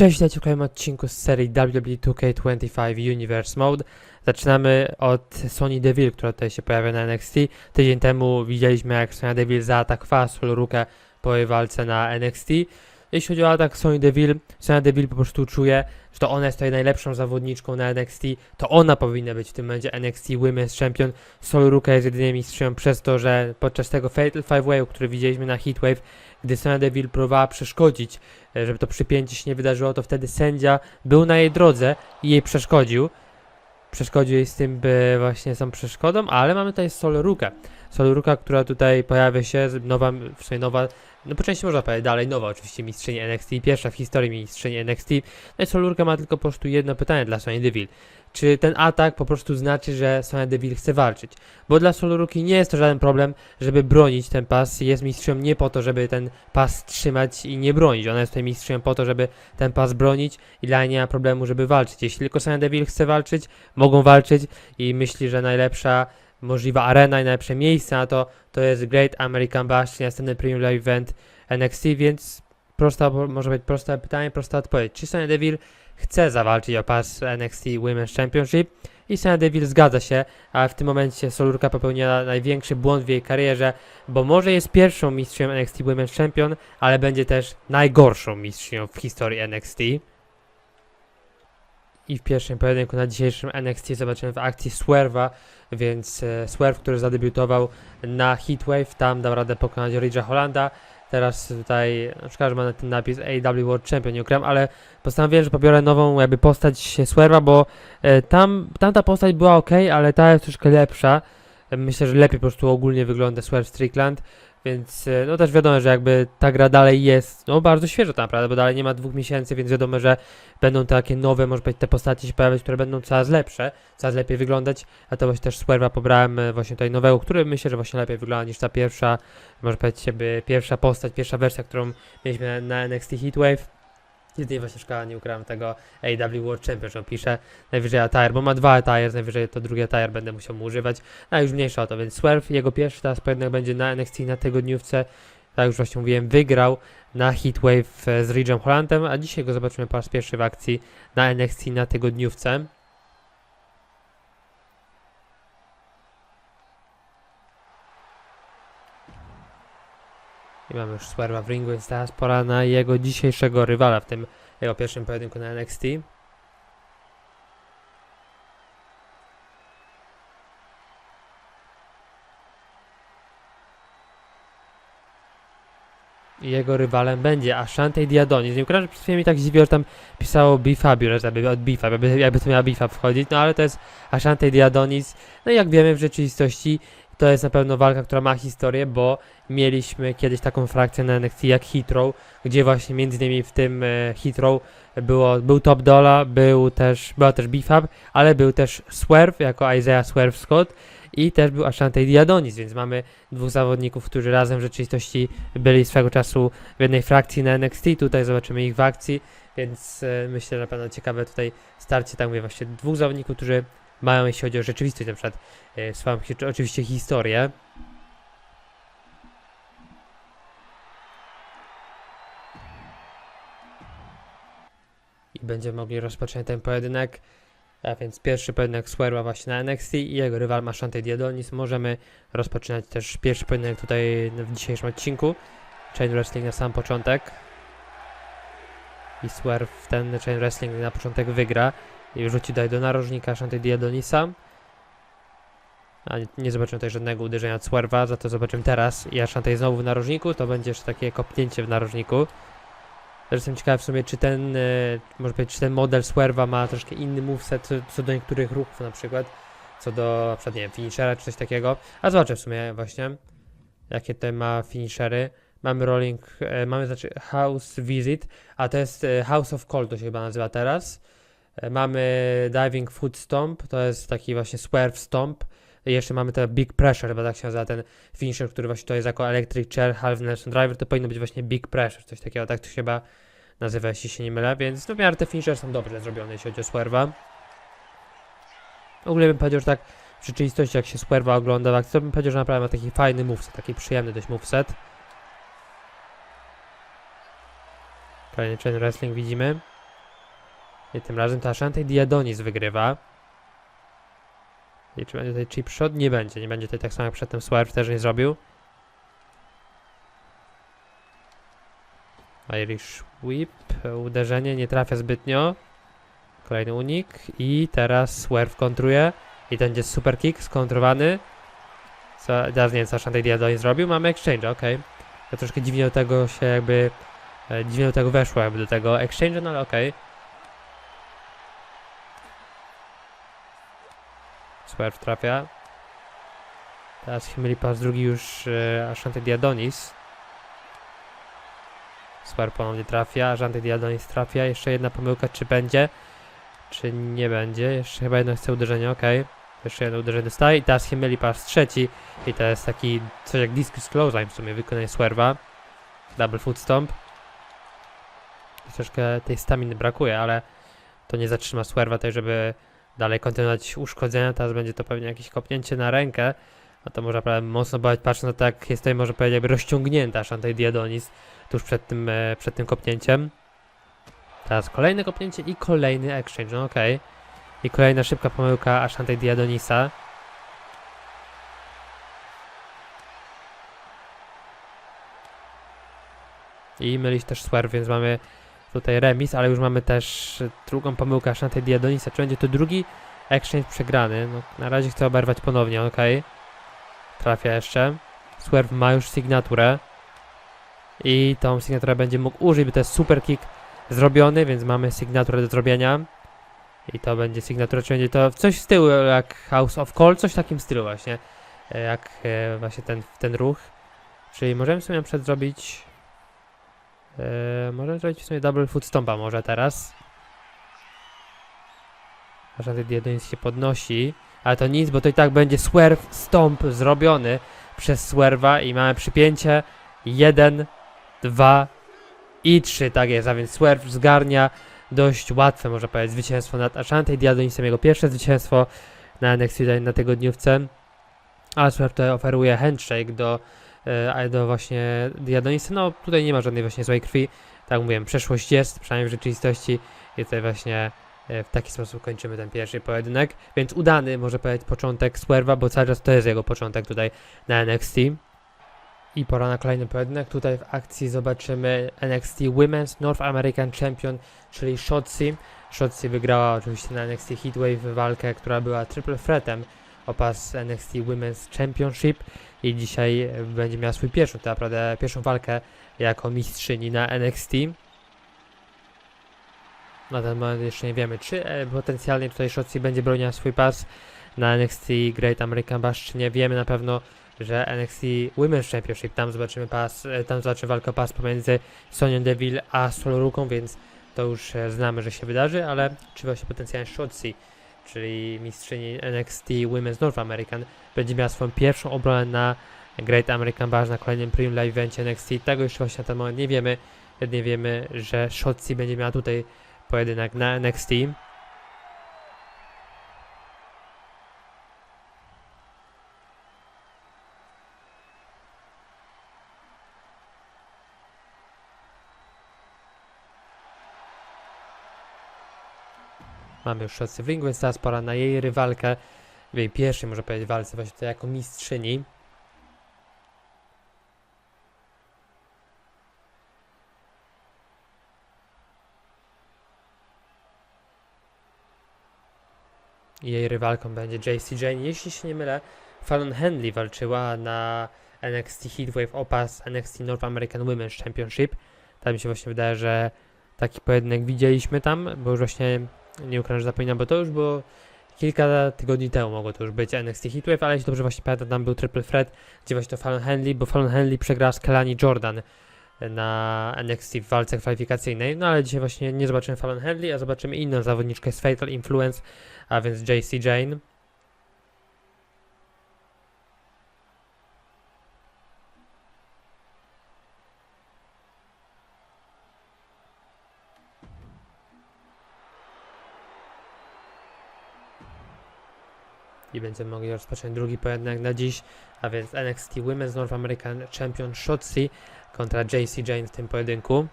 Cześć, witajcie w kolejnym odcinku z serii WWE 2K25 Universe Mode. Zaczynamy od Sony Deville, która tutaj się pojawia na NXT. Tydzień temu widzieliśmy jak Sonya Deville zaatakowała Solurukę po jej walce na NXT. Jeśli chodzi o atak Sony Deville, Sonya Deville po prostu czuje, że to ona jest tutaj najlepszą zawodniczką na NXT, to ona powinna być w tym momencie NXT Women's Champion. Soluruka jest jedynie mistrzynią przez to, że podczas tego Fatal 5-Way, który widzieliśmy na Heatwave, gdy Sonya Deville próbowała przeszkodzić e, żeby to przypięcie się nie wydarzyło, to wtedy sędzia był na jej drodze i jej przeszkodził. Przeszkodził jej z tym, by właśnie są przeszkodą, ale mamy tutaj Solorukę. Soloruka, która tutaj pojawia się, nowa, w sumie nowa, no po części można powiedzieć dalej, nowa oczywiście mistrzyni NXT, pierwsza w historii mistrzyni NXT. No i Soloruka ma tylko po prostu jedno pytanie dla Sonya Deville. Czy ten atak po prostu znaczy, że Sonya Deville chce walczyć? Bo dla Soloruki nie jest to żaden problem, żeby bronić ten pas. Jest mistrzynią nie po to, żeby ten pas trzymać i nie bronić. Ona jest tutaj mistrzynią po to, żeby ten pas bronić i dla niej nie ma problemu, żeby walczyć. Jeśli tylko Sonya Deville chce walczyć, mogą walczyć i myśli, że najlepsza możliwa arena i najlepsze miejsce na to, to jest Great American Bash, czyli następny premium live event NXT, więc prosta, może być proste pytanie, prosta odpowiedź. Czy Sonya Deville chce zawalczyć o pas NXT Women's Championship? I Sonya Deville zgadza się, a w tym momencie Solurka popełniła największy błąd w jej karierze, bo może jest pierwszą mistrzynią NXT Women's Champion, ale będzie też najgorszą mistrzynią w historii NXT. I w pierwszym pojedynku na dzisiejszym NXT zobaczymy w akcji Swerva, więc e, Swerve, który zadebiutował na Heatwave, tam dał radę pokonać Ridge'a Hollanda. Teraz tutaj, na przykład, że ma ten napis AW World Champion, nie ukrywam, ale postanowiłem, że pobiorę nową jakby postać Swerva, bo e, tam, tamta postać była ok, ale ta jest troszkę lepsza. Myślę, że lepiej po prostu ogólnie wygląda Swerve Strickland, więc e, no też wiadomo, że jakby ta gra dalej jest no bardzo świeża tak naprawdę, bo dalej nie ma dwóch miesięcy, więc wiadomo, że będą takie nowe, może być te postacie się pojawiać, które będą coraz lepsze, coraz lepiej wyglądać, a to właśnie też Swerva pobrałem e, właśnie tutaj nowego, który myślę, że właśnie lepiej wygląda niż ta pierwsza, może powiedzieć jakby pierwsza postać, pierwsza wersja, którą mieliśmy na, na NXT Heatwave. Jedynie właśnie szkoda, nie ukryłem tego AW World Champion, że on pisze najwyżej attire, bo ma dwa attires, najwyżej to drugi attire będę musiał mu używać, a już mniejsza o to, więc Swerve, jego pierwszy teraz pojedynek będzie na NXT na tygodniówce, tak już właśnie mówiłem, wygrał na Heatwave e, z Ridge'em Hollandem, a dzisiaj go zobaczymy po raz pierwszy w akcji na NXT na tygodniówce. I mamy już Swerva w ringu, więc teraz pora na jego dzisiejszego rywala w tym jego pierwszym pojedynku na NXT. Jego rywalem będzie Ashante Diadonis. Nie ukrywam, że przez chwilę mi tak zdziwiło, że tam pisało Bifabulous, jakby od Bifa, jakby, jakby to miała Bifa wchodzić, no ale to jest Ashante Diadonis. No i jak wiemy w rzeczywistości to jest na pewno walka, która ma historię, bo mieliśmy kiedyś taką frakcję na NXT jak Heathrow, gdzie właśnie między innymi w tym e, Heathrow było, był Top Dola, był też, była też Bifab, ale był też Swerve jako Isaiah Swerve Scott i też był Ashante Diadonis, więc mamy dwóch zawodników, którzy razem w rzeczywistości byli swego czasu w jednej frakcji na NXT, tutaj zobaczymy ich w akcji, więc e, myślę, że na pewno ciekawe tutaj starcie, tak mówię, właśnie dwóch zawodników, którzy mają, jeśli chodzi o rzeczywistość, na przykład e, swoją oczywiście historię. I będziemy mogli rozpocząć ten pojedynek. A więc pierwszy pojedynek Swerwa właśnie na NXT i jego rywal ma Shante Diadonis. Możemy rozpoczynać też pierwszy pojedynek tutaj w dzisiejszym odcinku. Chain Wrestling na sam początek. I Swerw ten Chain Wrestling na początek wygra. I rzuci tutaj do narożnika Shante Diadonisa. A nie, nie zobaczymy tutaj żadnego uderzenia od Swerwa, za to zobaczymy teraz. I Ashante znowu w narożniku, to będzie jeszcze takie kopnięcie w narożniku. Też jestem ciekawy w sumie, czy ten, e, może powiedzieć, czy ten model Swerva ma troszkę inny moveset co, co do niektórych ruchów na przykład. Co do, na przykład, nie wiem, finishera czy coś takiego. A zobaczę w sumie właśnie, jakie tutaj ma finishery. Mamy rolling, e, mamy znaczy house visit, a to jest e, house of cold, to się chyba nazywa teraz. E, Mamy diving foot stomp, to jest taki właśnie swerve stomp. I jeszcze mamy te big pressure, chyba tak się nazywa ten finisher, który właśnie to jest jako electric chair, half Nelson driver, to powinno być właśnie big pressure, coś takiego, tak to się chyba nazywa, jeśli się nie mylę, więc no w miarę te finisher są dobrze zrobione, jeśli chodzi o swerwa. W ogóle bym powiedział, że tak w rzeczywistości jak się swerwa ogląda w akcji, to bym powiedział, że naprawdę ma taki fajny moveset, taki przyjemny dość moveset. Kolejny chain wrestling widzimy. I tym razem to Ashante Diadonis wygrywa. I czy będzie tutaj chip shot? Nie będzie. Nie będzie tutaj tak samo jak przedtem Swerve też nie zrobił. Irish Whip. Uderzenie nie trafia zbytnio. Kolejny unik. I teraz Swerve kontruje. I to będzie super kick skontrowany. Co, teraz nie wiem co Ashante Diadonis zrobił. Mamy exchange, okej. Ja troszkę dziwnie do tego się jakby... E, dziwnie do tego weszło jakby do tego exchange, no ale okej. Swerve trafia. Teraz Himelipas drugi już e, Ashante Diadonis. Swerve ponownie trafia, Ashante Diadonis trafia. Jeszcze jedna pomyłka, czy będzie? Czy nie będzie? Jeszcze chyba jedno chce uderzenie, ok. Jeszcze jedno uderzenie dostaje i teraz Himelipas trzeci. I to jest taki coś jak discus clothesline w sumie wykonanie Swerva. Double foot stomp. Troszkę tej staminy brakuje, ale to nie zatrzyma Swerva tutaj, żeby dalej kontynuować uszkodzenia. Teraz będzie to pewnie jakieś kopnięcie na rękę. A to może naprawdę mocno boleć, patrząc na to, jest tutaj, może powiedzieć, jakby rozciągnięta Shantay Diadonis tuż przed tym, e, przed tym kopnięciem. Teraz kolejne kopnięcie i kolejny exchange, no okej. I kolejna szybka pomyłka Ashante Diadonisa. I mylić też Swerve, więc mamy tutaj remis, ale już mamy też drugą pomyłkę Ashante Diadonisa. Czy będzie to drugi exchange przegrany? No, na razie chcę oberwać ponownie, ok. Trafia jeszcze. Swerve ma już sygnaturę. I tą sygnaturę będzie mógł użyć, bo to jest super kick zrobiony, więc mamy sygnaturę do zrobienia. I to będzie sygnatura, czy będzie to coś w stylu jak House of Call, coś w takim stylu właśnie. e, Jak e, właśnie ten, ten ruch. Czyli możemy sobie na zrobić... E, możemy zrobić w sumie double foot stompa może teraz. Żaden jeden się podnosi. Ale to nic, bo to i tak będzie swerve stomp zrobiony przez swerwa i mamy przypięcie. Jeden, dwa i trzy, tak jest, a więc swerve zgarnia dość łatwe, można powiedzieć, zwycięstwo nad Ashante Diadonisem, jego pierwsze zwycięstwo na NXT na tygodniówce. A Swerve tutaj oferuje handshake do, e, do właśnie Diadonisa. No tutaj nie ma żadnej właśnie złej krwi. Tak mówiłem, przeszłość jest, przynajmniej w rzeczywistości. I tutaj właśnie e, w taki sposób kończymy ten pierwszy pojedynek. Więc udany, może powiedzieć, początek Swerva, bo cały czas to jest jego początek tutaj na NXT. I pora na kolejny pojedynek. Tutaj w akcji zobaczymy NXT Women's North American Champion, czyli Shotzi. Shotzi wygrała oczywiście na NXT Heatwave walkę, która była triple threatem o pas NXT Women's Championship i dzisiaj będzie miała swój pierwszy, tak naprawdę pierwszą walkę jako mistrzyni na NXT. Na ten moment jeszcze nie wiemy, czy e, potencjalnie tutaj Shotzi będzie broniła swój pas na NXT Great American Bash, czy nie. Wiemy na pewno, że NXT Women's Championship, tam zobaczymy pas, e, tam zobaczymy walkę pas pomiędzy Sonią Deville a Soloruką, więc to już e, znamy, że się wydarzy, ale czy właśnie potencjalnie Shotzi, czyli mistrzyni NXT Women's North American, będzie miała swoją pierwszą obronę na Great American Bash na kolejnym Premium Live Evencie NXT. Tego jeszcze właśnie na ten moment nie wiemy. Jedynie wiemy, że Shotzi będzie miała tutaj pojedynek na NXT. Mamy już Shotzi w ringu, więc teraz pora na jej rywalkę w jej pierwszej, może powiedzieć, walce właśnie tutaj jako mistrzyni. Jej rywalką będzie JC Jane. Jeśli się nie mylę, Fallon Henley walczyła na NXT Heatwave Opas NXT North American Women's Championship. Tam mi się właśnie wydaje, że taki pojedynek widzieliśmy tam, bo już właśnie nie ukrywam, że zapominam, bo to już było kilka tygodni temu mogło to już być NXT Heatwave, ale jeśli dobrze właśnie pamiętam, tam był Triple Threat, gdzie właśnie to Fallon Henley, bo Fallon Henley przegrała z Kelani Jordan na NXT w walce kwalifikacyjnej, no ale dzisiaj właśnie nie zobaczymy Fallon Henley, a zobaczymy inną zawodniczkę z Fatal Influence, a więc JC Jane. Będziemy mogli rozpocząć drugi pojedynek na dziś, a więc NXT Women's North American Champion Shotzi kontra JC Jane w tym pojedynku.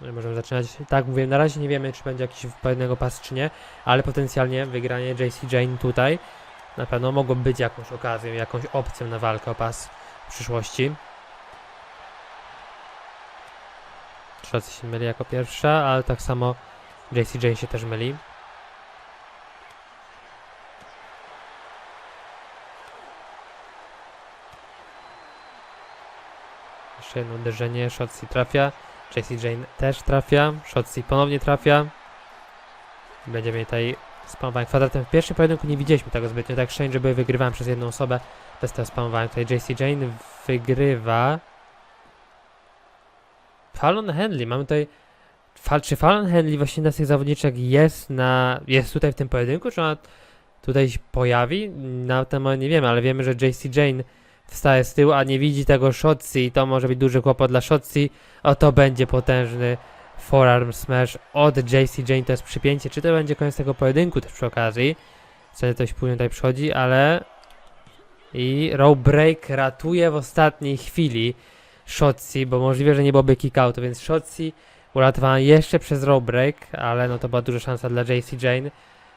No możemy zaczynać. Tak mówię, na razie nie wiemy, czy będzie jakiś pewnego pas, czy nie, ale potencjalnie wygranie JC Jane tutaj na pewno mogło być jakąś okazją, jakąś opcją na walkę o pas w przyszłości. Szotzi się myli jako pierwsza, ale tak samo JC Jane się też myli. Jeszcze jedno uderzenie, Shotzi trafia. JC Jane też trafia. Shotzi ponownie trafia. Będziemy mieli tutaj spamowanie kwadratem. W pierwszym pojedynku nie widzieliśmy tego zbytnio. Tak szczęście, żeby wygrywałem przez jedną osobę. Bez tego spamowania. Tutaj JC Jane wygrywa. Fallon Henley. Mamy tutaj... Fal, czy Fallon Henley właśnie na tych zawodniczek jest na... Jest tutaj w tym pojedynku? Czy ona tutaj się pojawi? Na ten moment nie wiemy, ale wiemy, że JC Jane wstaje z tyłu, a nie widzi tego Shotzi i to może być duży kłopot dla Shotzi. O to będzie potężny forearm smash od JC Jane, to jest przypięcie. Czy to będzie koniec tego pojedynku też przy okazji? Co coś później tutaj przychodzi, ale... I row break ratuje w ostatniej chwili Shotzi, bo możliwe, że nie byłoby kickoutu, więc Shotzi uratowana jeszcze przez row break, ale no to była duża szansa dla JC Jane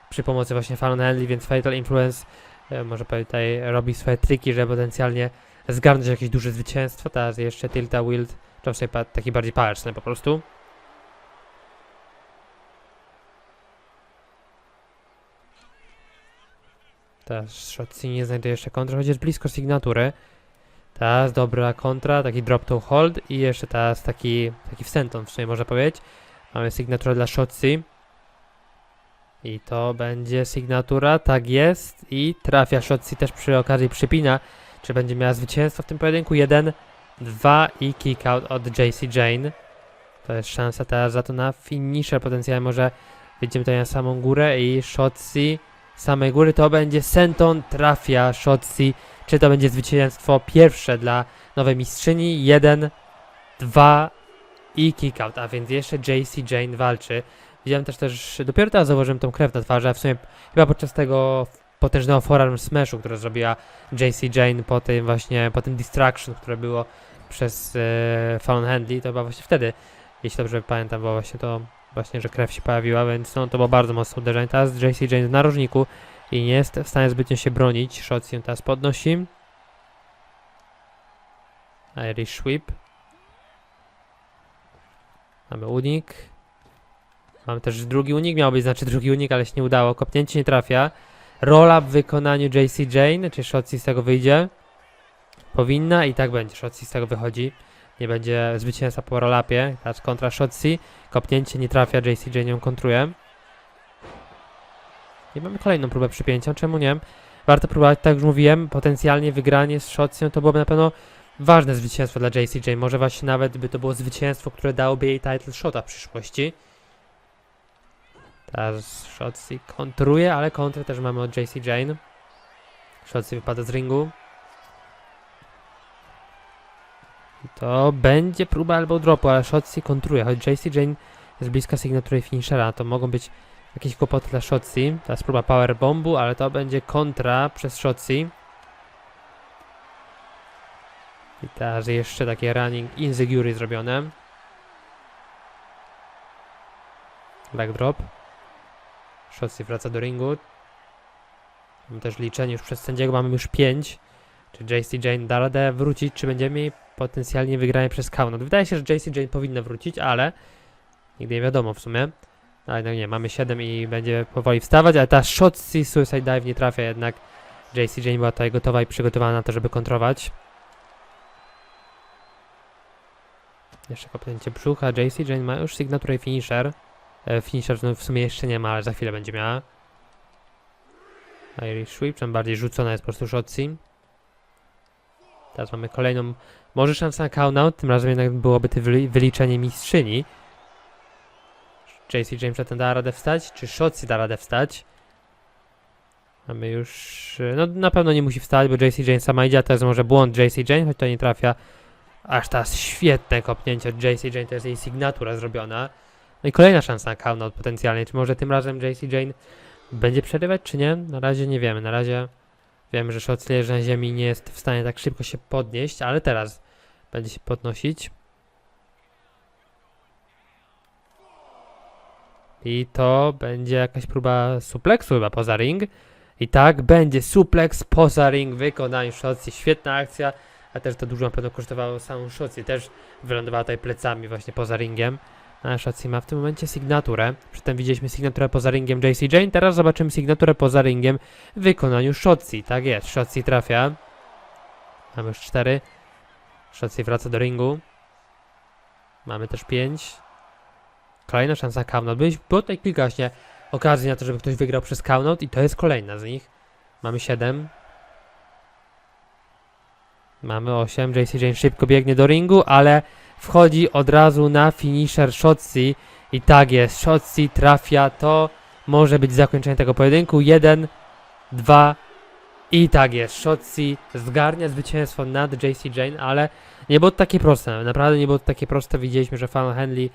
przy pomocy właśnie Fallon Henley, więc Fatal Influence może powiedzieć, tutaj robi swoje triki, żeby potencjalnie zgarnąć jakieś duże zwycięstwo. Teraz jeszcze Tilta Wild, pa- taki bardziej powerful po prostu. Teraz Shotzi znajduje jeszcze kontry, choć jest blisko sygnatury. Teraz dobra kontra, taki drop to hold i jeszcze teraz taki, taki wsenton w sumie można powiedzieć. Mamy sygnaturę dla Shotzi. I to będzie sygnatura, tak jest. I trafia Shotzi też przy okazji przypina. Czy będzie miała zwycięstwo w tym pojedynku? 1, 2 i kick out od JC Jane. To jest szansa teraz za to na finisher potencjalnie. Może wyjdziemy tutaj na samą górę i Shotzi samej góry to będzie Senton trafia Shotzi. Czy to będzie zwycięstwo pierwsze dla nowej mistrzyni? 1, 2 i kick out. A więc jeszcze JC Jane walczy. Widziałem też też, dopiero teraz zauważyłem tą krew na twarzy, a w sumie chyba podczas tego potężnego forearm smashu, które zrobiła JC Jane po tym właśnie, po tym distraction, które było przez e, Fallon Handley, to chyba właśnie wtedy, jeśli dobrze pamiętam, było właśnie to, właśnie, że krew się pojawiła, więc no to było bardzo mocne uderzenie. Teraz JC Jane w narożniku i nie jest w stanie zbytnio się bronić. Shotzi ją teraz podnosi. Irish sweep. Mamy unik. Mamy też drugi unik, miał być znaczy drugi unik, ale się nie udało. Kopnięcie nie trafia. Rola w wykonaniu JC Jane, czy Shotzi z tego wyjdzie? Powinna i tak będzie. Shotzi z tego wychodzi. Nie będzie zwycięstwa po rolapie. Teraz kontra Shotzi. Kopnięcie nie trafia, JC Jane ją kontruje. I mamy kolejną próbę przypięcia, czemu nie? Warto próbować, tak jak już mówiłem, potencjalnie wygranie z Shotzią to byłoby na pewno ważne zwycięstwo dla JC Jane. Może właśnie nawet by to było zwycięstwo, które dałoby jej title shota w przyszłości. Teraz Shotzi kontruje, ale kontrę też mamy od JC Jane. Shotzi wypada z ringu. To będzie próba elbow dropu, ale Shotzi kontruje, choć JC Jane jest bliska sygnatury finishera, to mogą być jakieś kłopoty dla Shotzi. Teraz próba power bombu, ale to będzie kontra przez Shotzi. I teraz jeszcze takie running insecurity zrobione. Backdrop. Shotzi wraca do ringu. Mamy też liczenie już przez sędziego, mamy już 5. Czy JC Jane da radę wrócić, czy będziemy potencjalnie wygranie przez count? Wydaje się, że JC Jane powinna wrócić, ale nigdy nie wiadomo w sumie. Ale no nie, mamy 7 i będzie powoli wstawać, ale ta Shotzi Suicide Dive nie trafia jednak. JC Jane była tutaj gotowa i przygotowana na to, żeby kontrować. Jeszcze kopnięcie brzucha. JC Jane ma już signature i finisher. E, finisher w sumie jeszcze nie ma, ale za chwilę będzie miała. Irish Sweep, czym bardziej rzucona jest po prostu Shotzi. Teraz mamy kolejną, może szansę na count tym razem jednak byłoby to wyli wyliczenie mistrzyni. JC James zatem da radę wstać, czy Shotzi da radę wstać? Mamy już, e, no na pewno nie musi wstać, bo JC Jane sama idzie, a to jest może błąd JC Jane, choć to nie trafia. Aż teraz świetne kopnięcie od JC Jane, to jest jej sygnatura zrobiona. No i kolejna szansa na count potencjalnie. Czy może tym razem JC Jane będzie przerywać, czy nie? Na razie nie wiemy. Na razie wiemy, że Shotzi leży na ziemi nie jest w stanie tak szybko się podnieść, ale teraz będzie się podnosić. I to będzie jakaś próba supleksu chyba poza ring. I tak, będzie suplex poza ring w wykonaniu Shotzi. Świetna akcja, a też to dużo na pewno kosztowało samą Shotzi. Też wylądowała tutaj plecami właśnie poza ringiem. Shotzi ma w tym momencie sygnaturę. Przedtem widzieliśmy sygnaturę poza ringiem JC Jane, teraz zobaczymy sygnaturę poza ringiem w wykonaniu Shotzi. Tak jest, Shotzi trafia. Mamy już cztery. Shotzi wraca do ringu. Mamy też pięć. Kolejna szansa count. Było tutaj kilka właśnie okazji na to, żeby ktoś wygrał przez count i to jest kolejna z nich. Mamy 7. Mamy 8. JC Jane szybko biegnie do ringu, ale wchodzi od razu na finisher Shotzi i tak jest. Shotzi trafia. To może być zakończenie tego pojedynku. 1, 2 i tak jest. Shotzi zgarnia zwycięstwo nad JC Jane, ale nie było to takie proste. Naprawdę nie było to takie proste. Widzieliśmy, że Fan Henley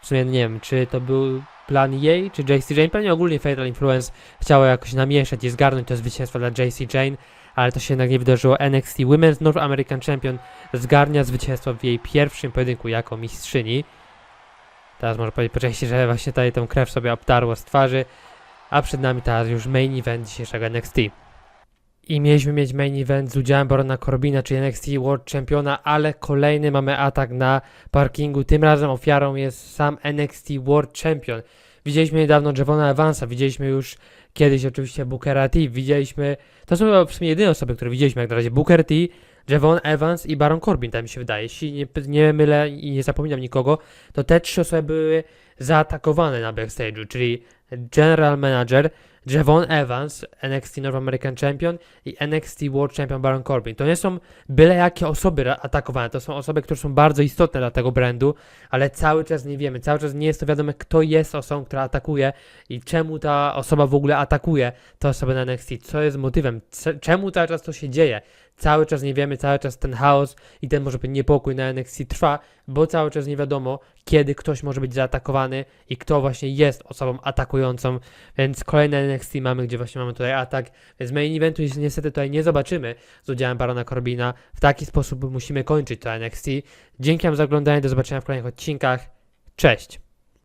w sumie nie wiem, czy to był plan jej, czy JC Jane. Pewnie ogólnie Fatal Influence chciało jakoś namieszać i zgarnąć to zwycięstwo dla JC Jane, ale to się jednak nie wydarzyło. NXT Women's North American Champion zgarnia zwycięstwo w jej pierwszym pojedynku jako mistrzyni. Teraz można powiedzieć po części, że właśnie tutaj tą krew sobie obtarło z twarzy, a przed nami teraz już main event dzisiejszego NXT. I mieliśmy mieć main event z udziałem Barona Corbina, czyli NXT World Championa, ale kolejny mamy atak na parkingu. Tym razem ofiarą jest sam NXT World Champion. Widzieliśmy niedawno Javona Evansa, widzieliśmy już kiedyś oczywiście Bookera T, widzieliśmy, to są w sumie jedyne osoby, które widzieliśmy jak na razie, Booker T, Javon Evans i Baron Corbin, tak mi się wydaje. Jeśli nie, nie mylę i nie zapominam nikogo, to te trzy osoby były zaatakowane na backstage'u, czyli General Manager, Javon Evans, NXT North American Champion i NXT World Champion Baron Corbin. To nie są byle jakie osoby atakowane, to są osoby, które są bardzo istotne dla tego brandu, ale cały czas nie wiemy, cały czas nie jest to wiadome, kto jest osobą, która atakuje i czemu ta osoba w ogóle atakuje tę osobę na NXT, co jest motywem, czemu cały czas to się dzieje. Cały czas nie wiemy, cały czas ten chaos i ten może być niepokój na NXT trwa, bo cały czas nie wiadomo, kiedy ktoś może być zaatakowany i kto właśnie jest osobą atakującą, więc kolejne NXT mamy, gdzie właśnie mamy tutaj atak, więc main eventu niestety tutaj nie zobaczymy z udziałem Barona Corbina. W taki sposób musimy kończyć to NXT. Dzięki wam za oglądanie, do zobaczenia w kolejnych odcinkach. Cześć!